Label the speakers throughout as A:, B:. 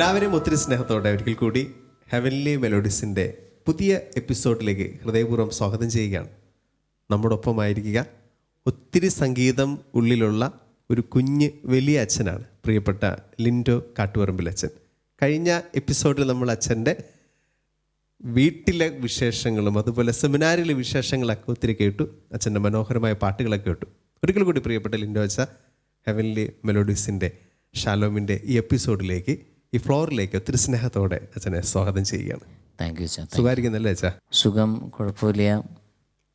A: എല്ലാവരെയും ഒത്തിരി സ്നേഹത്തോടെ ഒരിക്കൽ കൂടി ഹെവൻലി മെലോഡീസിന്റെ പുതിയ എപ്പിസോഡിലേക്ക് ഹൃദയപൂർവം സ്വാഗതം ചെയ്യുകയാണ്. നമ്മുടെ ഒപ്പമായിരിക്കുക ഒത്തിരി സംഗീതം ഉള്ളിലുള്ള ഒരു കുഞ്ഞ് വലിയ അച്ഛനാണ് പ്രിയപ്പെട്ട ലിൻഡോ കാട്ടുപറമ്പിൽ അച്ഛൻ. കഴിഞ്ഞ എപ്പിസോഡിൽ നമ്മൾ അച്ഛന്റെ വീട്ടിലെ വിശേഷങ്ങളും അതുപോലെ സെമിനാറിലെ വിശേഷങ്ങളൊക്കെ ഒത്തിരി കേട്ടു അച്ഛന്റെ മനോഹരമായ പാട്ടുകളൊക്കെ കേട്ടു. ഒരിക്കൽ കൂടി പ്രിയപ്പെട്ട ലിൻഡോ അച്ഛ ഹെവൻലി മെലോഡീസിന്റെ ഷാലോമിന്റെ ഈ എപ്പിസോഡിലേക്ക് ഈ ഫ്ലോറിലേക്ക് ഒത്തിരി സ്നേഹത്തോടെ അച്ഛനെ സ്വാഗതം ചെയ്യുകയാണ്.
B: താങ്ക് യു അച്ഛാ
A: സുഖമായിരിക്കുന്നല്ലേ അച്ഛാ?
B: സുഖം കുഴപ്പമില്ല.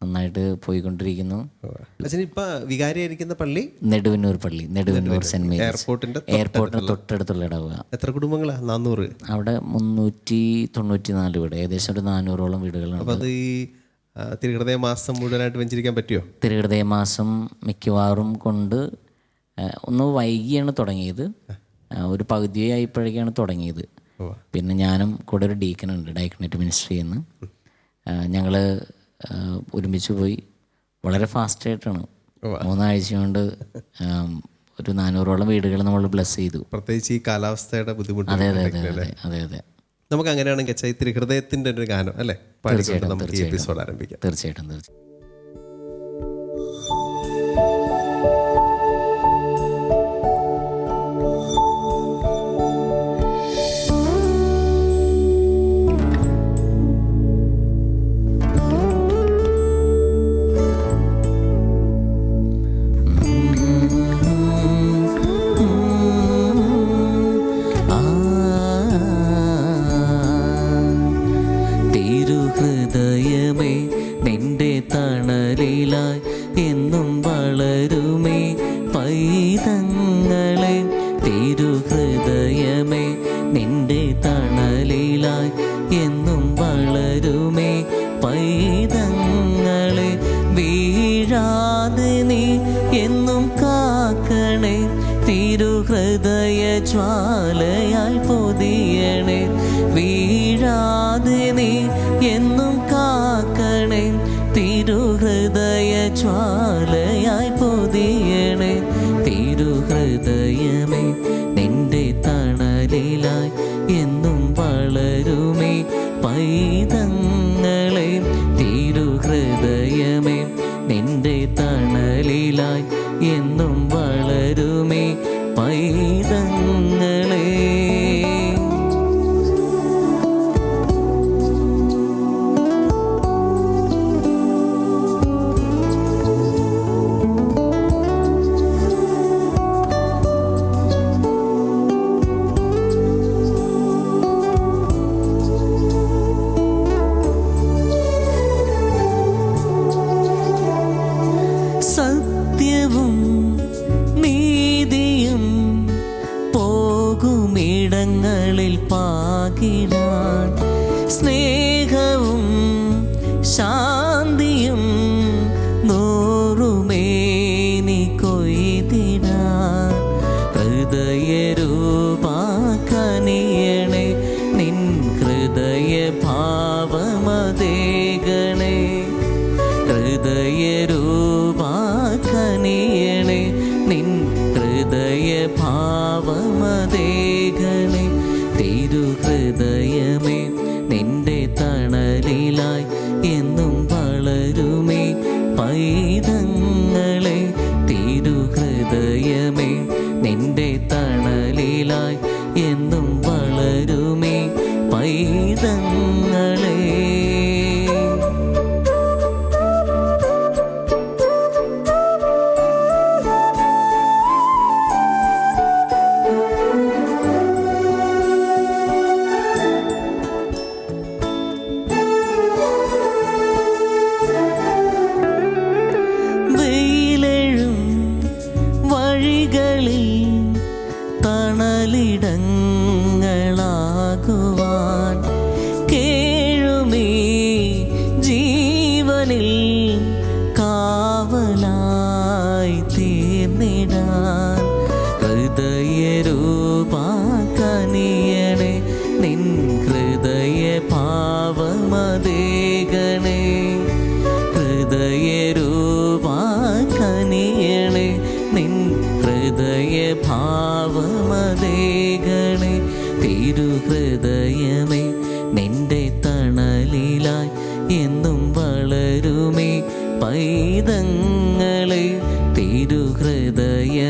B: നന്നായിട്ട് പോയിക്കൊണ്ടിരിക്കുന്നു.
A: അച്ഛൻ ഇപ്പൊ വികാരിയായിരിക്കുന്ന പള്ളി?
B: നെടുവന്നൂർ പള്ളി. Neduvannoor saint Mary's.
A: എയർപോർട്ടിന്റെ
B: എയർപോർട്ടിന് തൊട്ടടുത്തുള്ള ഇടവുക
A: എത്ര കുടുംബങ്ങളാ? നാന്നൂറ്.
B: അവിടെ മുന്നൂറ്റി തൊണ്ണൂറ്റി നാല് വീട്. ഏകദേശം ഒരു നാനൂറോളം
A: അപ്പം അത് ഈ തിരുഹൃദയ മാസം മുഴുവനായിട്ട് വെഞ്ചരിക്കാൻ പറ്റുമോ
B: തിരുഹൃദയ മാസം മിക്കവാറും കൊണ്ട് ഒന്ന് വൈകിയാണ് തുടങ്ങിയത്. ഒരു പകുതിയായപ്പോഴേക്കാണ് തുടങ്ങിയത്. പിന്നെ ഞാനും കൂടെ ഒരു ഡീക്കനുണ്ട് ഡയക്കണറ്റ് മിനിസ്ട്രി എന്ന്. ഞങ്ങൾ ഒരുമിച്ച് പോയി. വളരെ ഫാസ്റ്റായിട്ടാണ്. മൂന്നാഴ്ച കൊണ്ട് ഒരു നാനൂറോളം വീടുകൾ നമ്മൾ ബ്ലസ് ചെയ്തു.
A: പ്രത്യേകിച്ച് ഈ കാലാവസ്ഥയുടെ ബുദ്ധിമുട്ട്
B: അതെ അതെ അതെ അതെ അതെ
A: നമുക്ക് അങ്ങനെയാണെങ്കിൽ ഇത്തിരി ഹൃദയത്തിന്റെ ഒരു ഗാനം അല്ലേ? തീർച്ചയായിട്ടും നമുക്ക് എപ്പിസോഡ് ആരംഭിക്കാം.
B: തീർച്ചയായിട്ടും തീർച്ചയായിട്ടും. തിരുഹൃദയമേ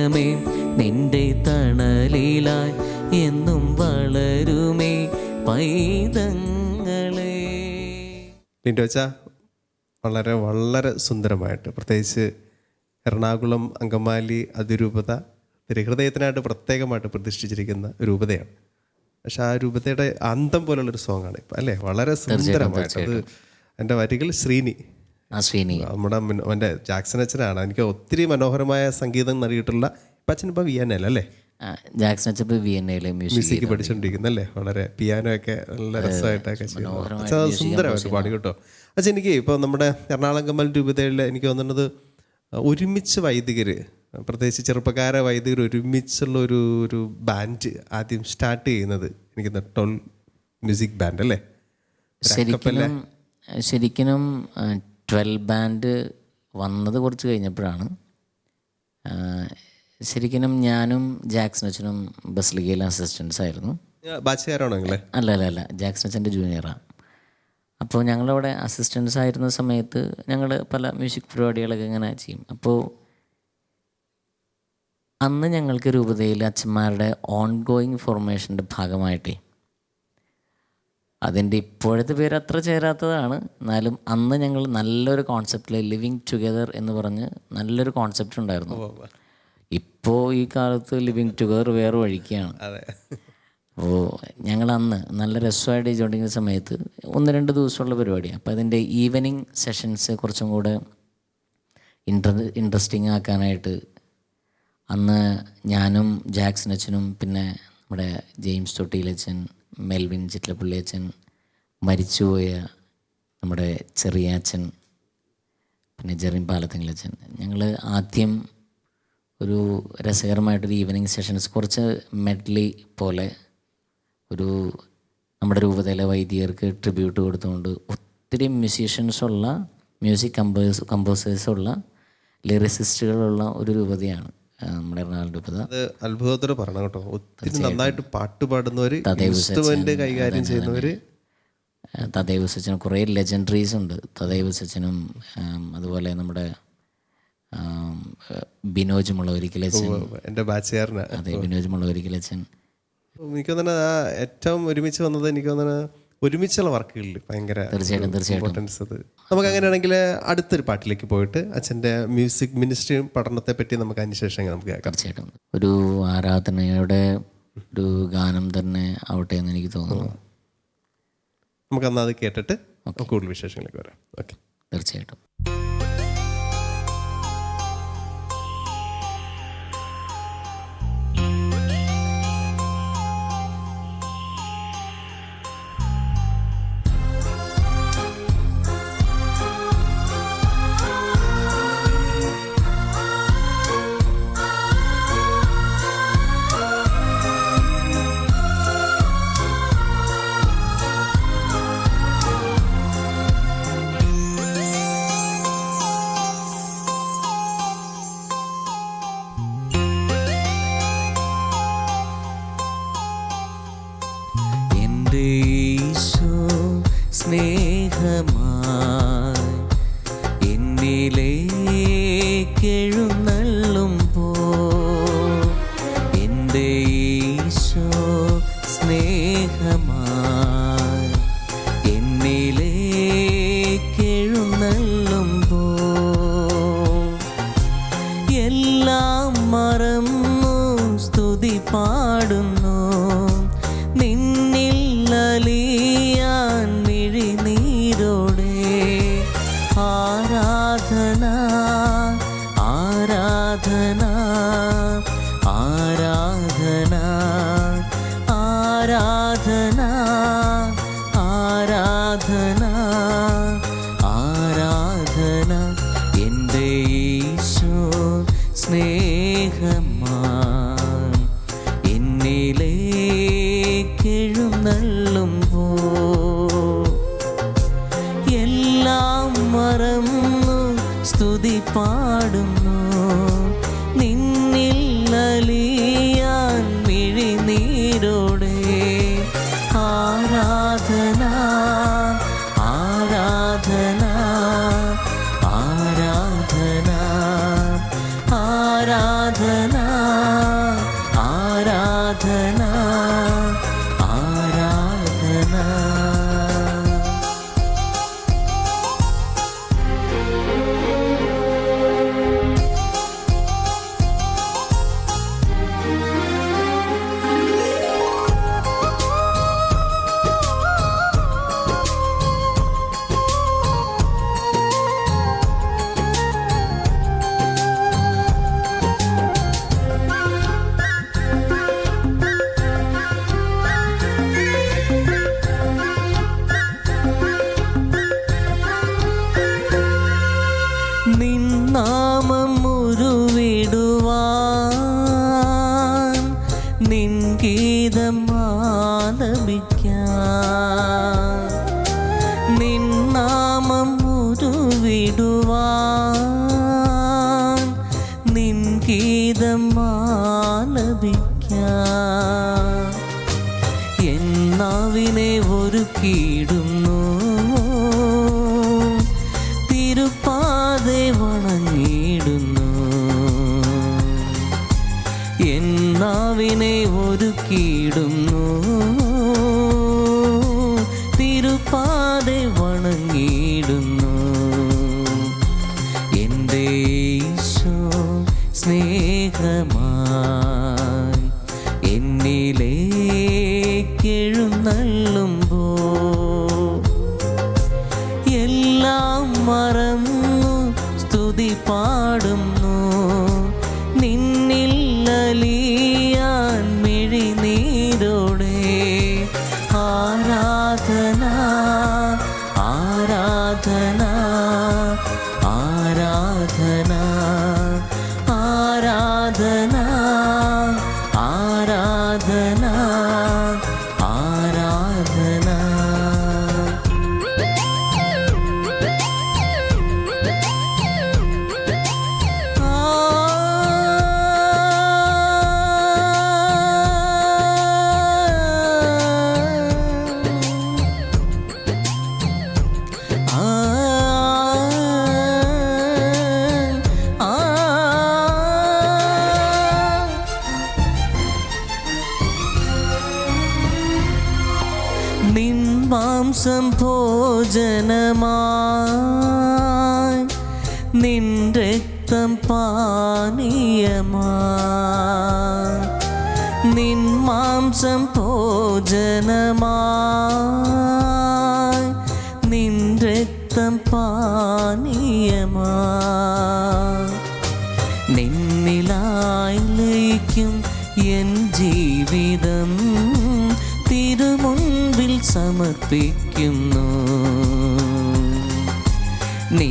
B: തിരുഹൃദയമേ നിന്റെ തണലിലായി എന്നും വളരുമേ പൈതങ്ങളെ.
A: ലിൻഡോച്ച വളരെ വളരെ സുന്ദരമായിട്ട് പ്രത്യേകിച്ച് എറണാകുളം അങ്കമാലി അതിരൂപത ഹൃദയത്തിനായിട്ട് പ്രത്യേകമായിട്ട് പ്രതിഷ്ഠിച്ചിരിക്കുന്ന രൂപതയാണ്. പക്ഷെ ആ രൂപതയുടെ അന്തം പോലുള്ളൊരു സോങ്ങാണ് ഇപ്പം അല്ലേ? വളരെ സുന്ദരമായിട്ട്. അത് എന്റെ വരികൾ ശ്രീനി.
B: ആ ശ്രീനി.
A: നമ്മുടെ അവന്റെ ജാക്സൺ അച്ഛനാണ്. എനിക്ക് ഒത്തിരി മനോഹരമായ സംഗീതം നൽകിയിട്ടുള്ള ഇപ്പം അച്ഛൻ ഇപ്പോൾ എൽ അല്ലേ?
B: ജാക്സൺ ജാക്സൺ അച്ചപ്പ് വി എൻ എൽ മ്യൂസിക്
A: പഠിച്ചുകൊണ്ടിരിക്കുന്നല്ലേ വളരെ പിയാനോ ഒക്കെ നല്ല രസമായിട്ടൊക്കെ ചെയ്യുന്നു അച്ഛൻ സുന്ദരമായിട്ട് പാടി കേട്ടോ. അച്ഛൻ എനിക്ക് ഇപ്പോൾ നമ്മുടെ എറണാകുളം കമ്മൽ രൂപതയിൽ എനിക്ക് തോന്നുന്നത് ഒരുമിച്ച് വൈദികർ പ്രത്യേകിച്ച് ചെറുപ്പക്കാരെ വൈദികർ ഒരുമിച്ചുള്ള ഒരു ഒരു ബാൻഡ് ആദ്യം സ്റ്റാർട്ട് ചെയ്യുന്നത് എനിക്ക് ടോൾ മ്യൂസിക് ബാൻഡ് അല്ലേ?
B: ശരിക്കും ശരിക്കും ട്വൽവ് ബാൻഡ് വന്നത് കുറച്ച് കഴിഞ്ഞപ്പോഴാണ്. ശരിക്കും ഞാനും ജാക്സൺ അച്ഛനും ബസ്ലിഗയിലെ അസിസ്റ്റൻസ് ആയിരുന്നു. അല്ല അല്ല അല്ല. ജാക്സൺ അച്ഛന്റെ ജൂനിയറാണ് അപ്പോൾ ഞങ്ങളവിടെ അസിസ്റ്റൻസ് ആയിരുന്ന സമയത്ത് ഞങ്ങൾ പല മ്യൂസിക് പരിപാടികളൊക്കെ ഇങ്ങനെ ചെയ്യും. അപ്പോൾ അന്ന് ഞങ്ങൾക്ക് രൂപതയിൽ അച്ഛന്മാരുടെ ഓൺ ഗോയിങ് ഫോർമേഷന്റെ ഭാഗമായിട്ടേ അതിന്റെ ഇപ്പോഴത്തെ പേര് അത്ര ചേരാത്തതാണ്. എന്നാലും അന്ന് ഞങ്ങൾ നല്ലൊരു കോൺസെപ്റ്റിൽ ലിവിങ് ടുഗെദർ എന്ന് പറഞ്ഞ് നല്ലൊരു കോൺസെപ്റ്റ് ഉണ്ടായിരുന്നു. ഇപ്പോൾ ഈ കാലത്ത് ലിവിങ് ടുഗെദർ വേറെ വഴിക്കാണ്.
A: അതെ.
B: അപ്പോൾ ഞങ്ങൾ അന്ന് നല്ല രസമായിട്ട് ചെയ്തുകൊണ്ടിരിക്കുന്ന സമയത്ത് ഒന്ന് രണ്ട് ദിവസമുള്ള പരിപാടിയാണ് അപ്പോൾ അതിന്റെ ഈവനിങ് സെഷൻസ് കുറച്ചും കൂടെ ഇൻട്ര ഇൻട്രസ്റ്റിംഗ് ആക്കാനായിട്ട് അന്ന് ഞാനും ജാക്സൺ അച്ഛനും പിന്നെ നമ്മുടെ ജെയിംസ് തൊട്ടിയിലച്ഛൻ മെൽവിൻ ചിറ്റലപ്പള്ളിയച്ചൻ മരിച്ചുപോയ നമ്മുടെ ചെറിയ അച്ഛൻ പിന്നെ ജെറിൻ പാലത്തിങ്ങളച്ഛൻ ഞങ്ങൾ ആദ്യം ഒരു രസകരമായിട്ടൊരു ഈവനിങ് സെഷൻസ് കുറച്ച് മെഡ്ലി പോലെ ഒരു നമ്മുടെ രൂപതയിലെ വൈദികർക്ക് ട്രിബ്യൂട്ട് കൊടുത്തുകൊണ്ട് ഒത്തിരി മ്യൂസീഷ്യൻസുള്ള മ്യൂസിക് കമ്പോസ് കമ്പോസേഴ്സുള്ള ലിറിസിസ്റ്റുകളുള്ള ഒരു രൂപതയാണ്. നമ്മുടെ റൊണാൾഡോ
A: അത് അത്ഭുതത്തോട് പറയണം കേട്ടോ. ഒത്തിരി നന്നായിട്ട് പാട്ട് പാടുന്നവര് ഇൻസ്ട്രുമെന്റ് കൈകാര്യം ചെയ്യുന്നവര്.
B: തദൈവ സച്ചിനും കുറേ ലെജൻഡറീസ് ഉണ്ട്. തദൈവ സച്ചിനും അതുപോലെ നമ്മുടെ ബിനോജ് മുളവരിക്കലച്ചൻ
A: എന്റെ ബാച്ചുകാരനാണ്
B: അതെ ബിനോജ് മുളവരിക്കലച്ചൻ
A: എനിക്ക് തോന്നുന്നത് ആ ഏറ്റവും ഒരുമിച്ച് വന്നത് എനിക്ക് തോന്നുന്നത് ഒരുമിച്ചുള്ള വർക്കുകളിൽ ഭയങ്കര
B: തീർച്ചയായിട്ടും തീർച്ചയായിട്ടും.
A: ഇമ്പോർട്ടൻസ് അത്. നമുക്ക് അങ്ങനെയാണെങ്കിൽ അടുത്തൊരു പാട്ടിലേക്ക് പോയിട്ട് അച്ഛന്റെ മ്യൂസിക് മിനിസ്ട്രിയും പഠനത്തെ പറ്റി നമുക്ക് അതിന് ശേഷം നമുക്ക് കേൾക്കാം.
B: തീർച്ചയായിട്ടും. ഒരു ആരാധനയുടെ ഒരു ഗാനം തന്നെ ആവട്ടെ എന്ന് എനിക്ക് തോന്നുന്നു.
A: നമുക്ക് അന്ന് അത് കേട്ടിട്ട് കൂടുതൽ വിശേഷങ്ങളിലേക്ക് വരാം. ഓക്കെ.
B: തീർച്ചയായിട്ടും. സ്നേഹമായി എന്നിലേക്കെഴുന്നള്ളുമ്പോ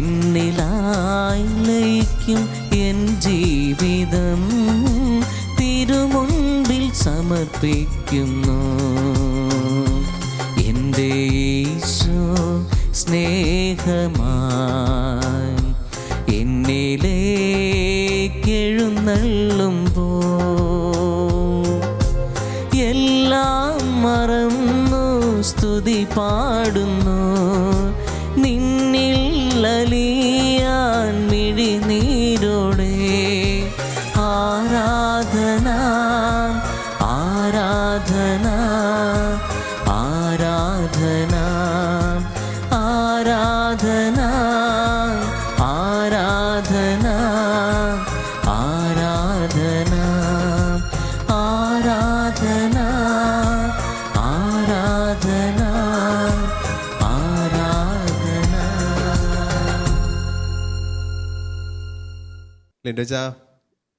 B: നിന്നിലായി ലയിക്കും എൻ ജീവിതം. തിരുമുൻപിൽ സമർപ്പിക്കുന്നു. എന്റെ ഈശോ സ്നേഹമായി എന്നിലേക്കെഴുന്നള്ളുമ്പോൾ എല്ലാം മറന്നു സ്തുതി പാടുന്നു.
A: ലിൻഡോജ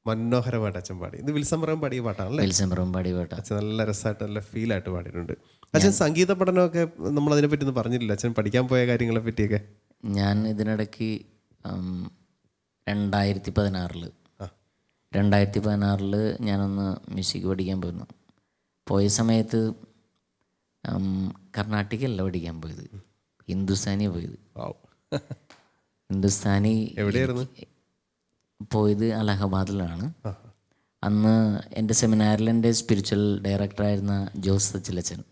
A: മനോഹരമായിട്ട് അച്ഛൻ പാടി. ഇത് വിൽസംബ്രം പാടിയ പാട്ടാണല്ലേ?
B: വിൽസംബരം പാടിയ പാട്ട്.
A: അച്ഛൻ നല്ല രസമായിട്ട് നല്ല ഫീലായിട്ട് പാടിയിട്ടുണ്ട്. അച്ഛൻ സംഗീത പഠനമൊക്കെ നമ്മൾ അതിനെ പറ്റി ഒന്നും പറഞ്ഞില്ല അച്ഛൻ പഠിക്കാൻ പോയ കാര്യങ്ങളെ പറ്റിയൊക്കെ?
B: ഞാൻ ഇതിനിടയ്ക്ക് രണ്ടായിരത്തി പതിനാറിൽ. രണ്ടായിരത്തി പതിനാറിൽ ഞാനൊന്ന് മ്യൂസിക് പഠിക്കാൻ പോയിരുന്നു. പോയ സമയത്ത് കർണാട്ടിക്കല്ല പഠിക്കാൻ പോയത്. ഹിന്ദുസ്ഥാനിയാണ് പോയത്. ഹിന്ദുസ്ഥാനി
A: എവിടെയായിരുന്നു?
B: പോയത് അലഹബാദിലാണ്. അന്ന് എന്റെ സെമിനാറിൽ എന്റെ സ്പിരിച്വൽ ഡയറക്ടറായിരുന്ന ജോസ് സച്ചിലച്ചൻ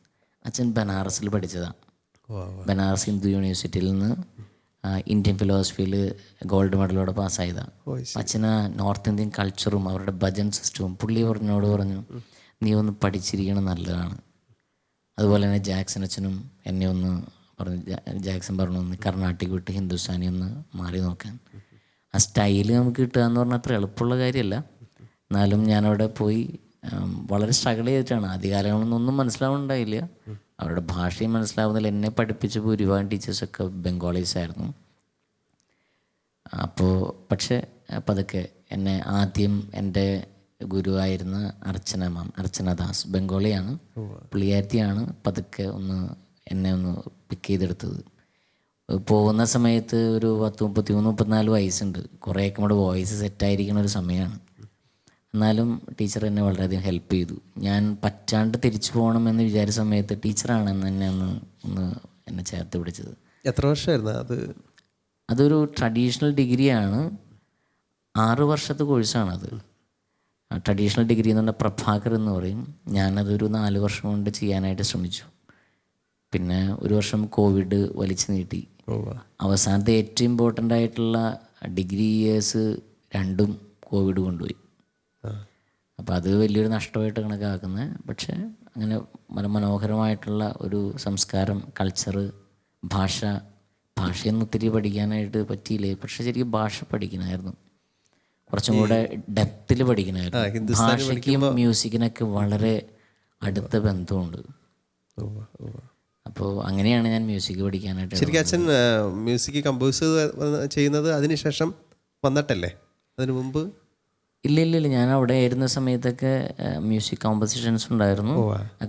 B: അച്ഛൻ ബനാറസിൽ പഠിച്ചതാണ്. ബനാറസ് ഹിന്ദു യൂണിവേഴ്സിറ്റിയിൽ നിന്ന് ഇന്ത്യൻ ഫിലോസഫിയിൽ ഗോൾഡ് മെഡലോടെ പാസ്സായതാണ് അച്ഛന് നോർത്ത് ഇന്ത്യൻ കൾച്ചറും അവരുടെ ഭജൻ സിസ്റ്റവും പുള്ളി പറഞ്ഞോട് പറഞ്ഞു നീ ഒന്ന് പഠിച്ചിരിക്കണം നല്ലതാണ്. അതുപോലെ തന്നെ ജാക്സൺ അച്ഛനും എന്നെ ഒന്ന് പറഞ്ഞു ജാക്സൺ പറഞ്ഞു ഒന്ന് കർണാട്ടിക് വിട്ട് ഹിന്ദുസ്ഥാനി ഒന്ന് മാറി നോക്കാൻ. ആ സ്റ്റൈൽ നമുക്ക് കിട്ടുക എന്ന് പറഞ്ഞാൽ അത്ര എളുപ്പമുള്ള കാര്യമല്ല. എന്നാലും ഞാനവിടെ പോയി വളരെ സ്ട്രഗിൾ ചെയ്തിട്ടാണ്. ആദ്യകാലങ്ങളൊന്നും ഒന്നും മനസ്സിലാവുന്നുണ്ടായില്ല. അവരുടെ ഭാഷയും മനസ്സിലാവുന്നില്ല. എന്നെ പഠിപ്പിച്ച ഭൂരിഭാഗം ടീച്ചേഴ്സൊക്കെ ബംഗാളീസ് ആയിരുന്നു. അപ്പോൾ പക്ഷേ പതുക്കെ എന്നെ ആദ്യം എന്റെ ഗുരുവായിരുന്ന അർച്ചന മാം അർച്ചന ദാസ് ബംഗാളിയാണ് പുള്ളിയാരത്തിയാണ് പതുക്കെ ഒന്ന് എന്നെ ഒന്ന് പിക്ക് ചെയ്തെടുത്തത്. പോകുന്ന സമയത്ത് ഒരു പത്ത് മുപ്പത്തി മൂന്ന് മുപ്പത്തിനാല് വയസ്സുണ്ട്. കുറേയൊക്കെ നമ്മുടെ വോയിസ് സെറ്റായിരിക്കുന്ന ഒരു സമയമാണ്. എന്നാലും ടീച്ചർ എന്നെ വളരെയധികം ഹെൽപ്പ് ചെയ്തു. ഞാൻ പറ്റാണ്ട് തിരിച്ചു പോകണം എന്ന് വിചാരിച്ച സമയത്ത് ടീച്ചറാണ് എന്ന് ഒന്ന് ഒന്ന് എന്നെ ചേർത്ത് പിടിച്ചത്.
A: എത്ര വർഷമായിരുന്നു അത്?
B: അതൊരു ട്രഡീഷണൽ ഡിഗ്രിയാണ്. ആറ് വർഷത്തെ കോഴ്സാണത്. ട്രഡീഷണൽ ഡിഗ്രി എന്ന് പറഞ്ഞാൽ പ്രഭാകർ എന്ന് പറയും. ഞാനതൊരു നാല് വർഷം കൊണ്ട് ചെയ്യാനായിട്ട് ശ്രമിച്ചു. പിന്നെ ഒരു വർഷം കോവിഡ് വലിച്ചു നീട്ടി. അവസാനത്തെ ഏറ്റവും ഇമ്പോർട്ടന്റ് ആയിട്ടുള്ള ഡിഗ്രി ഇയേഴ്സ് രണ്ടും കോവിഡ് കൊണ്ടുപോയി. അപ്പോൾ അത് വലിയൊരു നഷ്ടമായിട്ട് കണക്കാക്കുന്നത് പക്ഷേ അങ്ങനെ മന മനോഹരമായിട്ടുള്ള ഒരു സംസ്കാരം കൾച്ചറ് ഭാഷ ഭാഷയൊന്നും ഒത്തിരി പഠിക്കാനായിട്ട് പറ്റിയില്ലേ? പക്ഷേ ശരിക്കും ഭാഷ പഠിക്കണമായിരുന്നു. കുറച്ചും കൂടെ ഡെപ്തിൽ പഠിക്കണമായിരുന്നു. ഭാഷയ്ക്കും മ്യൂസിക്കിനൊക്കെ വളരെ അടുത്ത ബന്ധമുണ്ട്. അപ്പോൾ അങ്ങനെയാണ് ഞാൻ മ്യൂസിക് പഠിക്കാനായിട്ട്
A: ശരിക്കും അച്ഛൻ മ്യൂസിക് കമ്പോസ് ചെയ്യുന്നത് അതിനുശേഷം വന്നിട്ടല്ലേ? അതിനു മുമ്പ്?
B: ഇല്ല ഇല്ല ഇല്ല. ഞാൻ അവിടെ ആയിരുന്ന സമയത്തൊക്കെ മ്യൂസിക് കോമ്പസിഷൻസ് ഉണ്ടായിരുന്നു.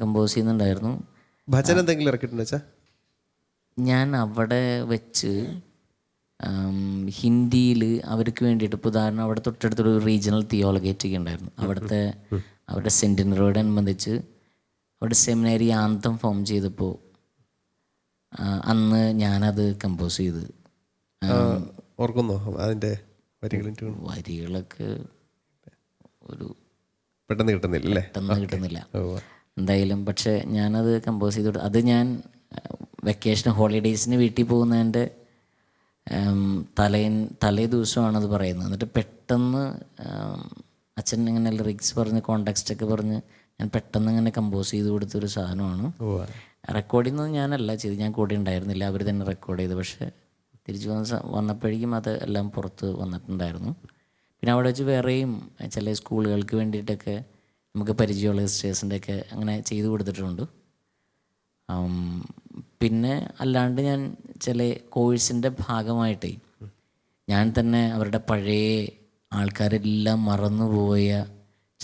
B: കമ്പോസ് ചെയ്യുന്നുണ്ടായിരുന്നു.
A: ഭജന എന്തെങ്കിലും ഇറക്കിയിട്ടുണ്ടോ
B: ഞാൻ അവിടെ വെച്ച് ഹിന്ദിയിൽ അവർക്ക് വേണ്ടിയിട്ട് ഇപ്പോൾ ഉദാഹരണം അവിടെ തൊട്ടടുത്തൊരു റീജിയണൽ തിയോളഗേറ്റൊക്കെ ഉണ്ടായിരുന്നു. അവിടുത്തെ അവരുടെ സെന്റിനറോടനുബന്ധിച്ച് അവിടെ സെമിനാരി ആന്തം ഫോം ചെയ്തപ്പോൾ അന്ന് ഞാനത് കമ്പോസ് ചെയ്ത്.
A: ഓർക്കുന്നോ അതിന്റെ വരികളും
B: വരികളൊക്കെ ഒരു
A: പെട്ടെന്ന് കിട്ടുന്നില്ല അല്ലേ
B: പെട്ടെന്ന് കിട്ടുന്നില്ല. എന്തായാലും പക്ഷെ ഞാനത് കമ്പോസ് ചെയ്തു അത് ഞാൻ വെക്കേഷൻ ഹോളിഡേയ്സിന് വീട്ടിൽ പോകുന്നതിന്റെ തലേ തലേ ദിവസമാണ് അത് പറയുന്നത്. എന്നിട്ട് പെട്ടെന്ന് അച്ഛൻ ഇങ്ങനെ ലിറിക്സ് പറഞ്ഞ് കോണ്ടാക്സ്റ്റ് ഒക്കെ പറഞ്ഞ് ഞാൻ പെട്ടെന്ന് ഇങ്ങനെ കമ്പോസ് ചെയ്ത് കൊടുത്തൊരു സാധനമാണ്. റെക്കോർഡ് ചെയ്യുന്നത് ഞാനല്ല ചെയ്ത് ഞാൻ കൂടെ ഉണ്ടായിരുന്നില്ല. അവർ തന്നെ റെക്കോർഡ് ചെയ്ത്. പക്ഷേ തിരിച്ചു വന്ന വന്നപ്പോഴേക്കും അത് എല്ലാം പുറത്ത് വന്നിട്ടുണ്ടായിരുന്നു. പിന്നെ അവിടെ വെച്ച് വേറെയും ചില സ്കൂളുകൾക്ക് വേണ്ടിയിട്ടൊക്കെ നമുക്ക് പരിചയമുള്ള സിസ്റ്റേഴ്സിന്റെ ഒക്കെ അങ്ങനെ ചെയ്തു കൊടുത്തിട്ടുണ്ട്. പിന്നെ അല്ലാണ്ട് ഞാൻ ചില കോഴ്സിന്റെ ഭാഗമായിട്ടേ ഞാൻ തന്നെ അവരുടെ പഴയ ആൾക്കാരെല്ലാം മറന്നുപോയ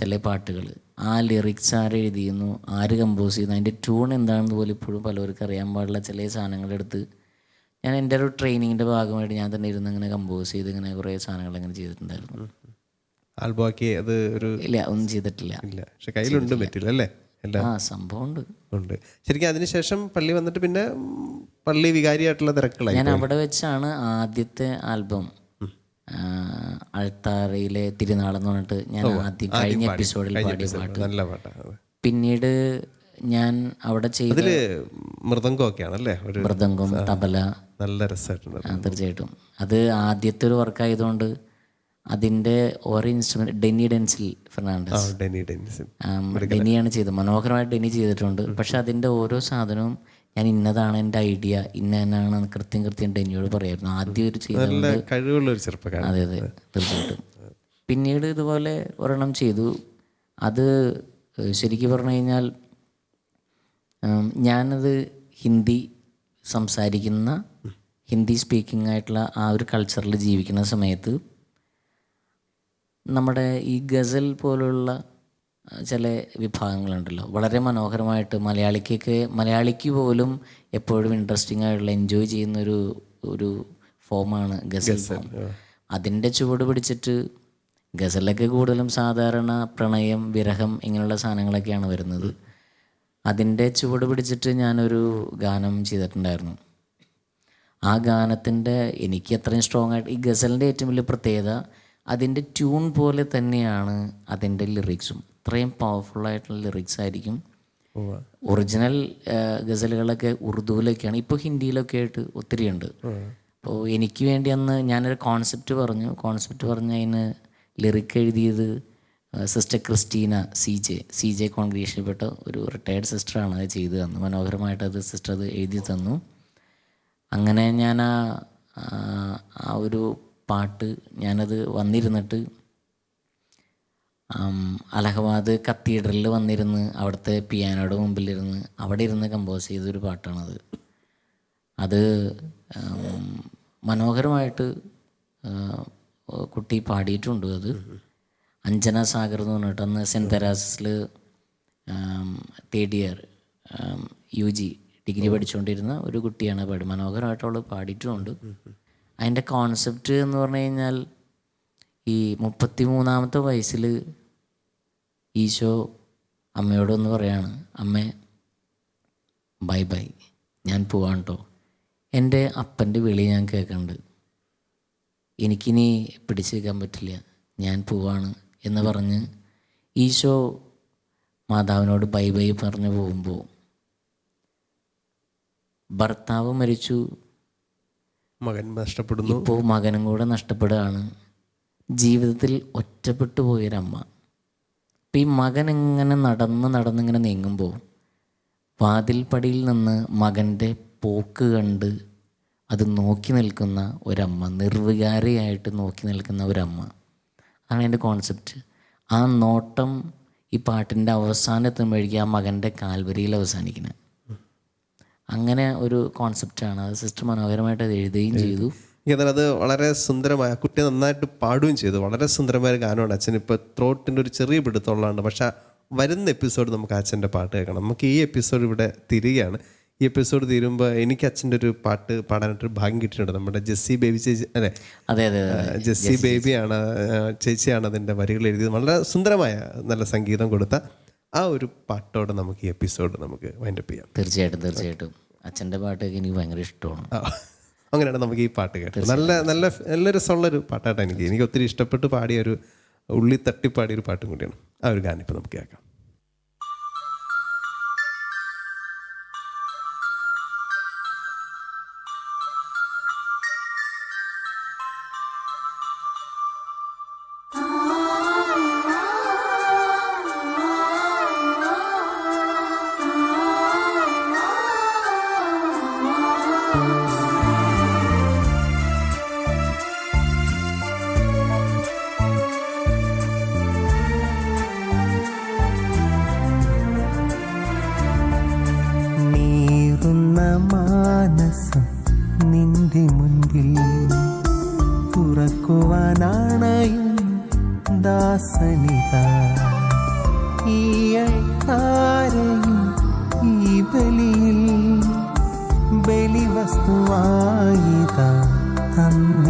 B: ചില പാട്ടുകൾ. ആ ലിറിക്സ് ആര് എഴുതിയിരുന്നു? ആര് കമ്പോസ് ചെയ്യുന്നു അതിന്റെ ട്യൂൺ എന്താണെന്ന് പോലും ഇപ്പോഴും പലർക്കും അറിയാൻ പാടില്ല. ചില സാധനങ്ങളെടുത്ത് ഞാൻ എന്റെ ഒരു ട്രെയിനിങ്ങിന്റെ ഭാഗമായിട്ട് ഞാൻ തന്നെ ഇരുന്ന് ഇങ്ങനെ കമ്പോസ് ചെയ്ത് ഇങ്ങനെ കുറേ സാധനങ്ങൾ അങ്ങനെ ചെയ്തിട്ടുണ്ടായിരുന്നു.
A: ആൽബം അത് ഒരു
B: ഇല്ല ഒന്നും ചെയ്തിട്ടില്ല.
A: ഇല്ല. പക്ഷെ കയ്യിലുണ്ട് പറ്റില്ല അല്ലേ? എല്ലാം.
B: ആ സംഭവമുണ്ട്.
A: ഉണ്ട്. ശരിക്കും അതിനുശേഷം പള്ളി വന്നിട്ട് പിന്നെ പള്ളി വികാരിയായിട്ടുള്ള തിരക്കുകളായി
B: ഞാൻ അവിടെ വെച്ചാണ് ആദ്യത്തെ ആൽബം. അൾത്താറയിലെ തിരുനാൾ എന്ന് പറഞ്ഞിട്ട് ഞാൻ ആദ്യം കഴിഞ്ഞ എപ്പിസോഡിൽ പാടിയ പാട്ട്.
A: നല്ല പാട്ടാണ്.
B: പിന്നീട് ഞാൻ അവിടെ ചെയ്ത
A: മൃദംഗം
B: മൃദംഗം തബല.
A: നല്ല രസമായിട്ടുണ്ട്.
B: തീർച്ചയായിട്ടും. അത് ആദ്യത്തെ ഒരു വർക്കായതുകൊണ്ട് അതിന്റെ ഓരോ ഇൻസ്ട്രുമെന്റ് ഡെന്നി ഡെൻസിൽ ഫെർണാണ്ടസ്.
A: ഡെനി
B: ഡെന്നിയാണ് ചെയ്തത്. മനോഹരമായിട്ട് ഡെന്നി ചെയ്തിട്ടുണ്ട്. പക്ഷെ അതിന്റെ ഓരോ സാധനവും ഞാൻ ഇന്നതാണ് എന്റെ ഐഡിയ ഇന്ന എന്നാണ് കൃത്യം കൃത്യം ഡെന്നിയോട് പറയായിരുന്നു. ആദ്യം ഒരു ചെയ്ത
A: കഴിവുള്ള ഒരു ചെറുപ്പക്കാരൻ.
B: അതെ അതെ തീർച്ചയായിട്ടും. പിന്നീട് ഇതുപോലെ ഒരെണ്ണം ചെയ്തു. അത് ശരിക്കും പറഞ്ഞു കഴിഞ്ഞാൽ ഞാനത് ഹിന്ദി സംസാരിക്കുന്ന ഹിന്ദി സ്പീക്കിംഗ് ആയിട്ടുള്ള ആ ഒരു കൾച്ചറിൽ ജീവിക്കുന്ന സമയത്ത് നമ്മുടെ ഈ ഗസൽ പോലുള്ള ചില വിഭാഗങ്ങളുണ്ടല്ലോ. വളരെ മനോഹരമായിട്ട് മലയാളിക്കൊക്കെ മലയാളിക്ക് പോലും എപ്പോഴും ഇൻട്രസ്റ്റിംഗ് ആയിട്ടുള്ള എൻജോയ് ചെയ്യുന്നൊരു ഒരു ഫോമാണ് ഗസൽ ഫോം അതിന്റെ ചുവട് പിടിച്ചിട്ട് ഗസലൊക്കെ കൂടുതലും സാധാരണ പ്രണയം വിരഹം ഇങ്ങനെയുള്ള സാധനങ്ങളൊക്കെയാണ് വരുന്നത്. അതിന്റെ ചുവട് പിടിച്ചിട്ട് ഞാനൊരു ഗാനം ചെയ്തിട്ടുണ്ടായിരുന്നു. ആ ഗാനത്തിന്റെ എനിക്ക് അത്രയും സ്ട്രോങ് ആയിട്ട് ഈ ഗസലിന്റെ ഏറ്റവും വലിയ പ്രത്യേകത അതിന്റെ ട്യൂൺ പോലെ തന്നെയാണ് അതിന്റെ ലിറിക്സും അത്രയും പവർഫുൾ ആയിട്ടുള്ള ലിറിക്സ് ആയിരിക്കും. ഒറിജിനൽ ഗസലുകളൊക്കെ ഉറുദുവിലൊക്കെയാണ്. ഇപ്പോൾ ഹിന്ദിയിലൊക്കെ ആയിട്ട് ഒത്തിരി ഉണ്ട് അപ്പോൾ എനിക്ക് വേണ്ടി അന്ന് ഞാനൊരു കോൺസെപ്റ്റ് പറഞ്ഞു. കോൺസെപ്റ്റ് പറഞ്ഞ് അതിന് ലിറിക്ക് എഴുതിയത് sister Christina C J C J കോൺഗ്രീഷനിൽപ്പെട്ട ഒരു റിട്ടയർഡ് സിസ്റ്ററാണ് അത് ചെയ്തു തന്നു. മനോഹരമായിട്ട് അത് സിസ്റ്റർ അത് എഴുതി തന്നു. അങ്ങനെ ഞാൻ ആ ഒരു പാട്ട് ഞാനത് വന്നിരുന്നിട്ട് അലഹബാദ് കത്തീഡ്രലിൽ വന്നിരുന്ന് അവിടുത്തെ പിയാനോയുടെ മുമ്പിലിരുന്ന് അവിടെ ഇരുന്ന് കമ്പോസ് ചെയ്തൊരു പാട്ടാണത്. അത് മനോഹരമായിട്ട് കുട്ടി പാടിയിട്ടുണ്ട് അത്. അഞ്ജന സാഗർ എന്ന് പറഞ്ഞിട്ട് അന്ന് saint third year U G degree പഠിച്ചുകൊണ്ടിരുന്ന ഒരു കുട്ടിയാണ് പാടി. മനോഹരമായിട്ട് അവൾ പാടിയിട്ടുമുണ്ട് അതിന്റെ കോൺസെപ്റ്റ് എന്ന് പറഞ്ഞു കഴിഞ്ഞാൽ ഈ മുപ്പത്തി മൂന്നാമത്തെ വയസ്സിൽ ഈശോ അമ്മയോടൊന്ന് പറയാണ് അമ്മേ ബൈ ബൈ. ഞാൻ പോവാൻ കേട്ടോ എന്റെ അപ്പന്റെ വിളി ഞാൻ കേൾക്കുന്നുണ്ട് എനിക്കിനി പിടിച്ചു നിൽക്കാൻ പറ്റില്ല. ഞാൻ പോവാണ് എന്ന് പറഞ്ഞ് ഈശോ മാതാവിനോട് ബൈ ബൈ പറഞ്ഞു പോകുമ്പോൾ ഭർത്താവ് മരിച്ചു.
A: മകൻ നഷ്ടപ്പെടുന്നു.
B: ഇപ്പോൾ മകനും കൂടെ നഷ്ടപ്പെടുകയാണ്. ജീവിതത്തിൽ ഒറ്റപ്പെട്ടു പോയൊരമ്മ. അപ്പം ഈ മകൻ ഇങ്ങനെ നടന്ന് നടന്നിങ്ങനെ നീങ്ങുമ്പോൾ വാതിൽപ്പടിയിൽ നിന്ന് മകന്റെ പോക്ക് കണ്ട് അത് നോക്കി നിൽക്കുന്ന ഒരമ്മ നിർവികാരിയായിട്ട് നോക്കി നിൽക്കുന്ന ഒരമ്മ. അതാണ് എന്റെ കോൺസെപ്റ്റ് ആ നോട്ടം ഈ പാട്ടിന്റെ അവസാനം എത്തുമ്പോഴേക്കും ആ മകന്റെ കാൽവരിയിൽ അവസാനിക്കുന്നത്. അങ്ങനെ ഒരു കോൺസെപ്റ്റാണ് അത് സിസ്റ്റർ മനോഹരമായിട്ട് അത് എഴുതുകയും ചെയ്തു.
A: എനിക്ക് അത് വളരെ സുന്ദരമായ കുട്ടി നന്നായിട്ട് പാടുകയും ചെയ്തു. വളരെ സുന്ദരമായ ഒരു ഗാനമാണ് അച്ഛൻ. ഇപ്പോൾ ത്രോട്ടിന്റെ ഒരു ചെറിയ പിടുത്തമുള്ളതാണ് പക്ഷെ വരുന്ന എപ്പിസോഡ് നമുക്ക് അച്ഛന്റെ പാട്ട് കേൾക്കണം. നമുക്ക് ഈ എപ്പിസോഡ് ഇവിടെ തിരികെയാണ് ഈ എപ്പിസോഡ് തീരുമ്പോൾ എനിക്ക് അച്ഛന്റെ ഒരു പാട്ട് പാടാനായിട്ടൊരു ഭാഗ്യം കിട്ടിയിട്ടുണ്ട്. നമ്മുടെ ജെസ്സി ബേബി ചേച്ചി അല്ലേ?
B: അതെ അതെ
A: ജെസ്സി ബേബിയാണ് ചേച്ചിയാണ് അതിന്റെ വരികൾ എഴുതിയത്. വളരെ സുന്ദരമായ നല്ല സംഗീതം കൊടുത്ത ആ ഒരു പാട്ടോടെ നമുക്ക് ഈ എപ്പിസോഡ് നമുക്ക് വൈൻഡപ്പ് ചെയ്യാം.
B: തീർച്ചയായിട്ടും തീർച്ചയായിട്ടും. അച്ഛന്റെ പാട്ടൊക്കെ എനിക്ക് ഭയങ്കര ഇഷ്ടമാണ്.
A: ആ, അങ്ങനെയാണ് നമുക്ക് ഈ പാട്ട് കേട്ടത്. നല്ല നല്ല നല്ല രസമുള്ളൊരു പാട്ടാണ് എനിക്ക് എനിക്ക് ഒത്തിരി ഇഷ്ടപ്പെട്ട് പാടിയ ഒരു ഉള്ളി തട്ടിപ്പാടിയ ഒരു പാട്ടും കൂടിയാണ്. ആ ഒരു ഗാനം ഇപ്പം നമുക്ക് കേൾക്കാം.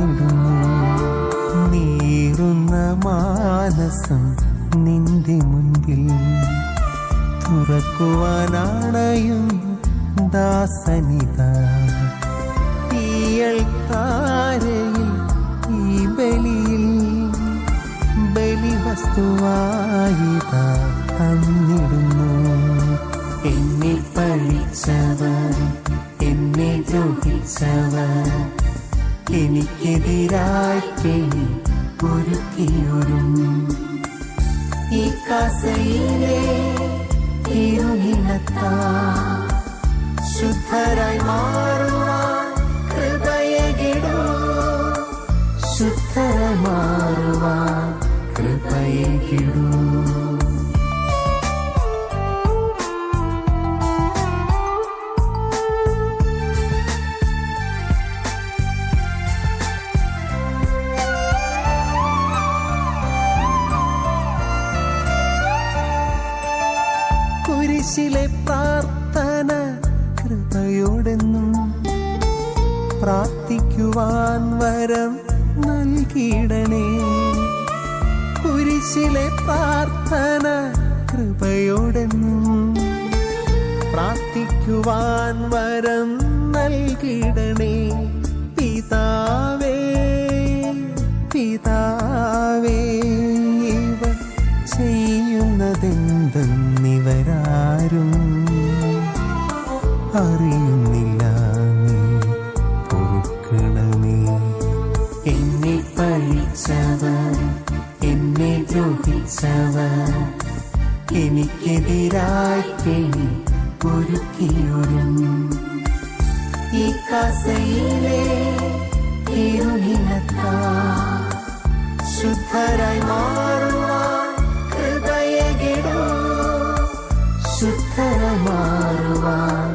C: തന്നിടുന്നു നീറുന്ന മാനസം നിന്റെ മുൻപിൽ തുറക്കുവാനാണയും ദാസനിത. ഈയൾക്കാരയിൽ ഈ ബലിയിൽ തന്നിടുന്നു. എന്നെ പഴിച്ചവർ എന്നെ ദ്രോഹിച്ചവർ എനിക്കെതിരായി കെണി ഒരുക്കിയൊരും ഈ കാസയിലെ ഇരുനിലത്താ ശുദ്ധരായി മാറുവാൻ കൃപയകിടോ ശുദ്ധരായി മാറുവാൻ കൃപയകിടൂ പൊറുക്കണമേ എന്നെ പഴിച്ചവർ എന്നെ ദ്രോഹിച്ചവർ പഴിച്ചവർ എനിക്കെതിരായി കെണി ഒരുക്കിയൊരും ഈ കസയിലെ ഇരുളിനത്താ ശുദ്ധരായി മാറുവാൻ കൃപയകിടൂ ശുദ്ധരായി മാറുവാൻ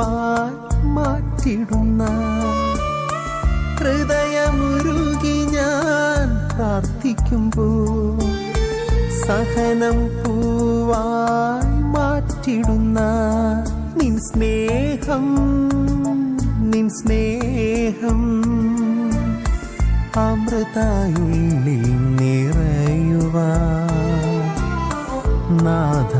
C: പൂവായി മാറ്റിടുന്ന ഹൃദയമുരുകി ഞാൻ പ്രാർത്ഥിക്കുമ്പോൾ സഹനം പൂവായി മാറ്റിടുന്ന നിൻ സ്നേഹം നിൻ സ്നേഹം അമൃതായുള്ളിൽ നിറയുവാ നാഥ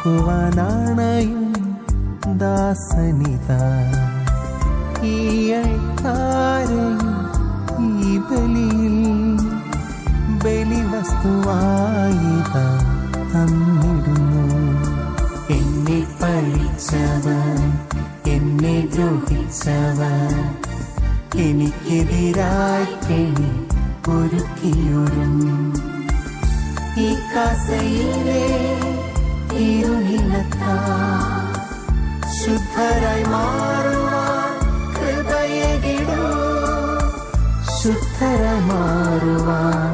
C: തുറക്കുവാനാണയും ദാസനിത. ഈ അയക്കാരെയും ഈ ബലിയിൽ ബലിവസ്തുവായിത തന്നിടുന്നു. എന്നെ പഴിച്ചവൻ എന്നെ ദ്രോഹിച്ചവൻ എനിക്കെതിരായി കെണി ഈ കസയിലെ ഇരുളിനത്താ ശുദ്ധരായി മാറുവാൻ കൃപയകിടൂ ശുദ്ധരായി മാറുവാൻ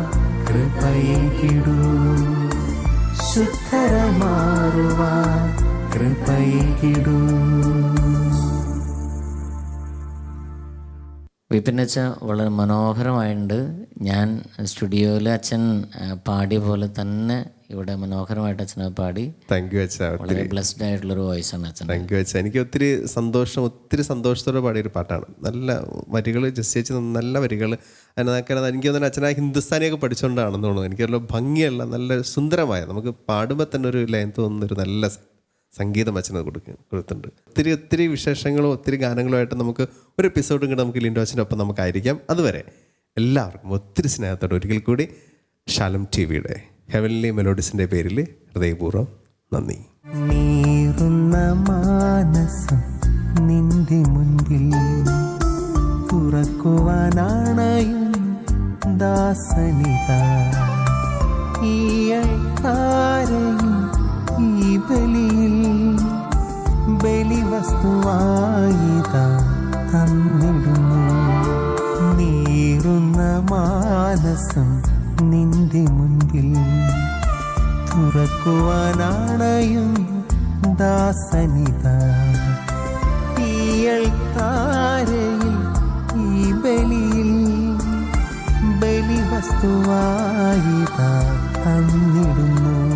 C: കൃപയകിടൂ ശുദ്ധരായി മാറുവാൻ കൃപയകിടൂ
B: വിപിനച്ച വളരെ മനോഹരമായിട്ടുണ്ട് ഞാൻ സ്റ്റുഡിയോയിൽ അച്ഛൻ പാടിയ പോലെ തന്നെ ഇവിടെ മനോഹരമായിട്ട് അച്ഛനെ പാടി.
A: താങ്ക് യു അച്ഛാ.
B: വളരെ ബ്ലെസ്ഡ് ആയിട്ടുള്ളൊരു വോയിസാണ് അച്ഛൻ
A: താങ്ക് യു അച്ഛാ. എനിക്ക് ഒത്തിരി സന്തോഷം ഒത്തിരി സന്തോഷത്തോടെ പാടിയൊരു പാട്ടാണ്. നല്ല വരികൾ ജസ്റ്റ് ചേച്ചി നല്ല വരികൾ. അതിനൊക്കെ എനിക്ക് തോന്നുന്നു അച്ഛനാ ഹിന്ദുസ്ഥാനിയൊക്കെ പഠിച്ചുകൊണ്ടാണെന്ന് തോന്നുന്നു. എനിക്ക് നല്ല ഭംഗിയുള്ള നല്ല സുന്ദരമായ നമുക്ക് പാടുമ്പോൾ തന്നെ ഒരു ലയം തോന്നുന്നൊരു നല്ല സംഗീതം അച്ഛനത് കൊടുക്കും കൊടുത്തിട്ടുണ്ട്. ഒത്തിരി ഒത്തിരി വിശേഷങ്ങളും ഒത്തിരി ഗാനങ്ങളുമായിട്ട് നമുക്ക് ഒരു എപ്പിസോഡും കൂടെ നമുക്ക് ലിൻഡോ അച്ഛന്റെ ഒപ്പം നമുക്കായിരിക്കാം. അതുവരെ എല്ലാവർക്കും ഒത്തിരി സ്നേഹത്തോടെ ഒരിക്കൽ കൂടി ഷാലം ടി വിയുടെ ഹെവൻലി മെലോഡിസിന്റെ പേരിൽ ഹൃദയപൂർവം നന്ദി.
C: മാനസം നിന്റെ മുൻപിൽ തുറക്കുവാനാണയും ദാസനിത. ഈ അയക്കാരെയും ഈ ബലിയിൽ ബലിവസ്തുവായിത തന്നിടുന്നു. മാനസം നിന്റെ മുൻപിൽ തുറക്കുവാനാണയും ദാസനിത. താരയിൽ ഈ ബലിയിൽ ബലിവസ്തുവായിത തന്നിടുന്നു.